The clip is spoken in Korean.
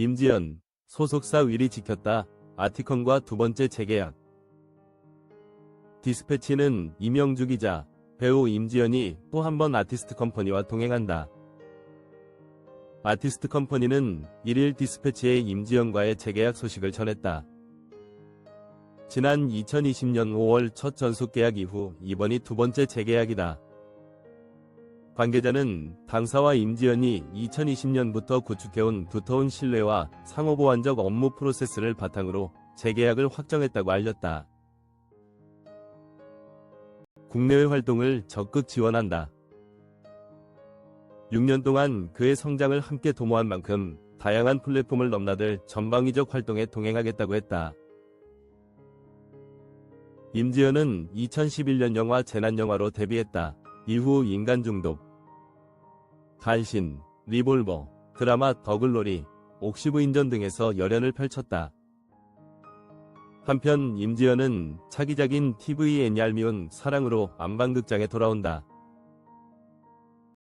임지연, 소속사 위리 지켰다. 아티컨과 두 번째 재계약. 디스패치는 이명주 기자, 배우 임지연이 또 한 번 아티스트 컴퍼니와 동행한다. 아티스트 컴퍼니는 1일 디스패치의 임지연과의 재계약 소식을 전했다. 지난 2020년 5월 첫 전속 계약 이후 이번이 두 번째 재계약이다. 관계자는 당사와 임지연이 2020년부터 구축해온 두터운 신뢰와 상호보완적 업무 프로세스를 바탕으로 재계약을 확정했다고 알렸다. 국내외 활동을 적극 지원한다. 6년 동안 그의 성장을 함께 도모한 만큼 다양한 플랫폼을 넘나들 전방위적 활동에 동행하겠다고 했다. 임지연은 2011년 영화 재난영화로 데뷔했다. 이후 인간 중독, 간신, 리볼버, 드라마 더글로리, 옥시브 인전 등에서 열연을 펼쳤다. 한편 임지연은 차기작인 TVN 얄미운 사랑으로 안방극장에 돌아온다.